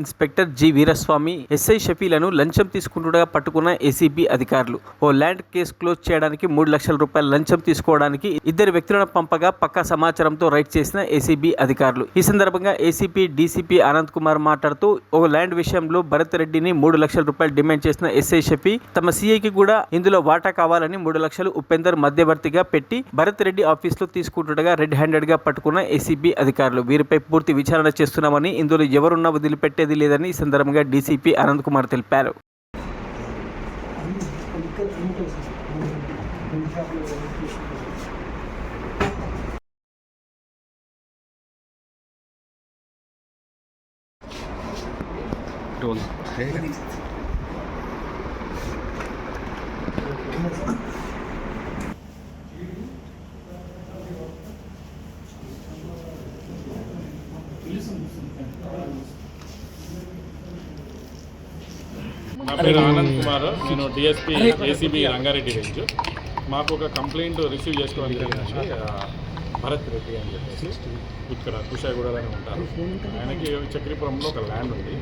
Inspector G Veeraswamy SI షఫీలను లంచం తీసుకుంటుండగా పట్టుకున్న ఏసీబీ అధికారులు. ఓ ల్యాండ్ కేసు క్లోజ్ చేయడానికి మూడు లక్షల రూపాయల లంచం తీసుకోవడానికి ఇద్దరు వ్యక్తులను పంపగా పక్కా సమాచారంతో రైడ్ చేసిన ఏసీబీ అధికారులు. ఈ సందర్భంగా ఏసీపీ డీసీపీ ఆనంద్ కుమార్ మాట్లాడుతూ ఓ ల్యాండ్ విషయంలో భరత్ రెడ్డిని మూడు లక్షల రూపాయలు డిమాండ్ చేసిన ఎస్ఐ షఫీ తమ సీఐకి కూడా ఇందులో వాటా కావాలని మూడు లక్షలు ఉపేందర్ మధ్యవర్తిగా పెట్టి భరత్ రెడ్డి ఆఫీసులో తీసుకుంటుండగా రెడ్ హ్యాండెడ్గా పట్టుకున్న ఏసీబీ అధికారులు. వీరిపై పూర్తి విచారణ చేస్తున్నామని ఇందులో ఎవరున్నా వదిలిపెట్టేది లేదని ఈ సందర్భంగా డీసీపీ అనంత్ కుమార్ తెలిపారు. నా పేరు ఆనంద్ కుమార్. నేను డిఎస్పీ ఏసీబీ రంగారెడ్డి రేంజ్ మాకు ఒక కంప్లైంట్ రిసీవ్ చేసుకోవడం జరిగిందండి. ఆ, భరత్ రెడ్డి అని చెప్పేసి ఇక్కడ కుషాగూడలోనే ఉంటారు. ఆయనకి చక్రీపురంలో ఒక ల్యాండ్ ఉంది.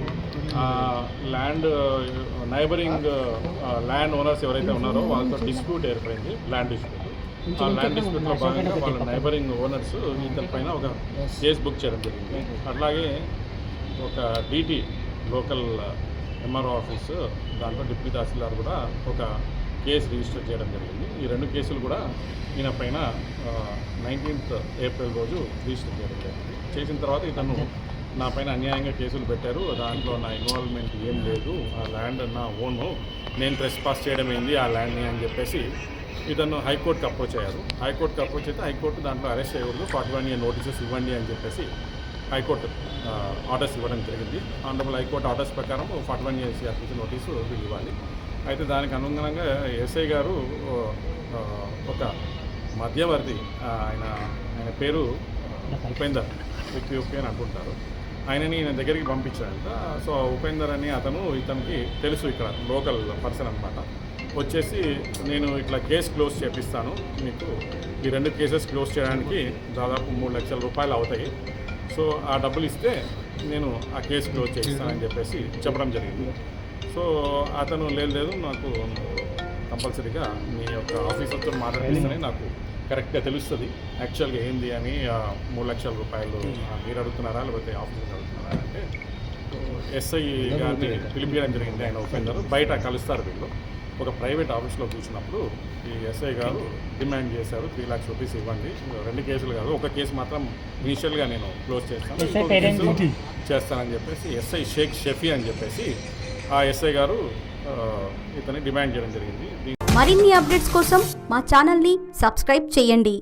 ఆ ల్యాండ్ నైబరింగ్ ల్యాండ్ ఓనర్స్ ఎవరైతే ఉన్నారో వాళ్ళతో డిస్ప్యూట్ ఏర్పడింది ల్యాండ్ డిస్ప్యూట్. ఆ ల్యాండ్ డిస్ప్యూట్లో భాగంగా వాళ్ళ నైబరింగ్ ఓనర్స్ ఇతని పైన ఒక కేసు బుక్ చేయడం జరిగింది. అట్లాగే ఒక డీటీ లోకల్ ఎంఆర్ఓ ఆఫీసు దాంట్లో డిప్యూటీ తహసీల్దార్ కూడా ఒక కేసు రిజిస్టర్ చేయడం జరిగింది. ఈ రెండు కేసులు కూడా ఈయన పైన నైన్టీన్త్ ఏప్రిల్ రోజు రిజిస్టర్ చేయడం జరిగింది. చేసిన తర్వాత ఇతను నా పైన అన్యాయంగా కేసులు పెట్టారు. దాంట్లో నా ఇన్వాల్వ్మెంట్ ఏం లేదు. ఆ ల్యాండ్ నా ఓను. నేను ప్రెస్ పాస్ చేయడం ఏంది? ఆ ల్యాండ్ని అని చెప్పేసి ఇతను హైకోర్టుకి అప్రోచ్ అయ్యారు. హైకోర్టుకి అప్రోచ్ అయితే హైకోర్టు దాంట్లో అరెస్ట్ చేయకూడదు ఫార్టీ వన్ ఇయర్ నోటీసెస్ ఇవ్వండి అని చెప్పేసి హైకోర్టు ఆర్డర్స్ ఇవ్వడం జరిగింది. ఆనరబుల్ హైకోర్టు ఆర్డర్స్ ప్రకారం ఫార్టీ వన్ ఇయర్స్ నోటీసు ఇవ్వాలి. అయితే దానికి అనుగుణంగా ఎస్ఐ గారు ఒక మధ్యవర్తి ఆయన ఆయన పేరు ఉపేందర్ ఉప్పి అని అంటుంటారు ఆయనని ఈయన దగ్గరికి పంపించాడంట సో ఉపేందర్ అని అతను ఇతనికి తెలుసు ఇక్కడ లోకల్ పర్సన్ అనమాట వచ్చేసి నేను ఇట్లా కేసు క్లోజ్ చేపిస్తాను. మీకు ఈ రెండు కేసెస్ క్లోజ్ చేయడానికి దాదాపు మూడు లక్షల రూపాయలు అవుతాయి. సో ఆ డబ్బులు ఇస్తే నేను ఆ కేసు క్లోజ్ చేయిస్తానని చెప్పేసి చెప్పడం జరిగింది. సో అతను లేదు లేదు నాకు కంపల్సరీగా మీ యొక్క ఆఫీసర్తో మాట్లాడిస్తేనే నాకు కరెక్ట్గా తెలుస్తుంది. యాక్చువల్గా ఏంది అని మూడు లక్షల రూపాయలు ఆ, మీరు అడుగుతున్నారా లేకపోతే ఆఫీసర్ అడుగుతున్నారా అంటే ఎస్ఐ గారిని పిలిపించడం జరిగింది ఆయన ఉపేందర్ బయట కలుస్తారు వీళ్ళు. ఒక ప్రైవేట్ ఆఫీస్లో కూర్చున్నప్పుడు ఈ ఎస్ఐ గారు డిమాండ్ చేశారు త్రీ లాక్స్ రూపీస్ ఇవ్వండి. రెండు కేసులు కాదు ఒక కేసు మాత్రం ఇనిషియల్గా నేను క్లోజ్ చేస్తాను. చేస్తానని చెప్పేసి ఎస్ఐ షేక్ షఫీ అని చెప్పేసి ఆ ఎస్ఐ గారు ఆ, ఇతన్ని డిమాండ్ చేయడం జరిగింది. మరిన్ని అప్డేట్స్ కోసం మా ఛానల్ని సబ్స్క్రైబ్ చేయండి.